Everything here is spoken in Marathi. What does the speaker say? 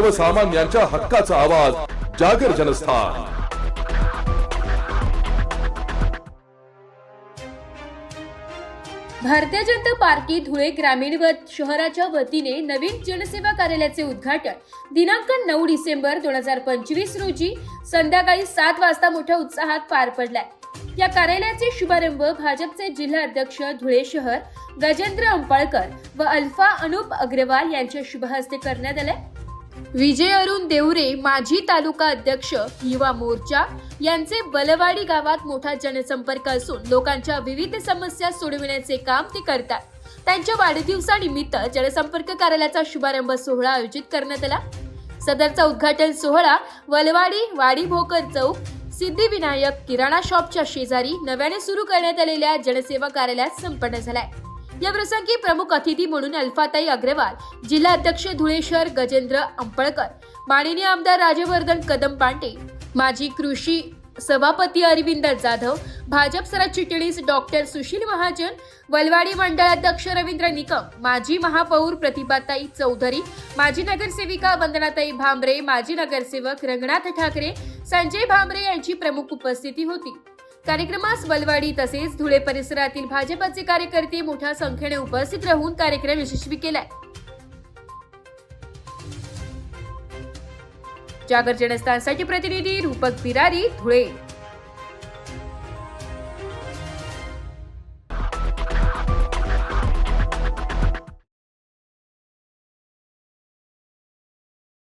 सर्वसामान्यांच्या हक्काचा आवाज जागर जनस्थान. भारतीय जनता पार्टी धुळे ग्रामीण व शहराच्या वतीने नवीन जनसेवा कार्यालयाचे उद्घाटन दिनांक नऊ डिसेंबर दोन हजार पंचवीस रोजी संध्याकाळी सात वाजता मोठ्या उत्साहात पार पडलाय. या कार्यालयाचे शुभारंभ भाजपचे जिल्हा अध्यक्ष धुळे शहर गजेंद्र अंपाळकर व अल्फा अनुप अग्रवाल यांच्या शुभहस्ते करण्यात आलाय. विजय अरुण देवरे माजी तालुका अध्यक्ष युवा मोर्चा यांचे बलवाडी गावात मोठा जनसंपर्क असून लोकांच्या विविध समस्या सोडविण्याचे काम ते करतात. त्यांच्या वाढदिवसानिमित्त जनसंपर्क कार्यालयाचा शुभारंभ सोहळा आयोजित करण्यात आला. सदरचा उद्घाटन सोहळा वलवाडी वाडी भोकर चौक सिद्धिविनायक किराणा शॉपच्या शेजारी नव्याने सुरू करण्यात आलेल्या जनसेवा कार्यालयात संपन्न झालाय. या प्रसंगी प्रमुख अतिथी म्हणून अल्फाताई अग्रवाल जिल्हा अध्यक्ष धुळे शहर गजेंद्र अंपळकर माननीय आमदार राजवर्धन कदम पांडे माजी कृषी सभापती अरविंद जाधव भाजप सरचिटणीस डॉक्टर सुशील महाजन वलवाडी मंडळाध्यक्ष रवींद्र निकम माजी महापौर प्रतिभाताई चौधरी माजी नगरसेविका वंदनाताई भांबरे माजी नगरसेवक रंगनाथ ठाकरे संजय भांबरे यांची प्रमुख उपस्थिती होती. कार्यक्रमास बलवाडी तसेच धुळे परिसरातील भाजपचे कार्यकर्ते मोठ्या संख्येने उपस्थित राहून कार्यक्रम यशस्वी केलाय. जागर जनस्थानसाठी प्रतिनिधी रूपक बिरारी धुळे.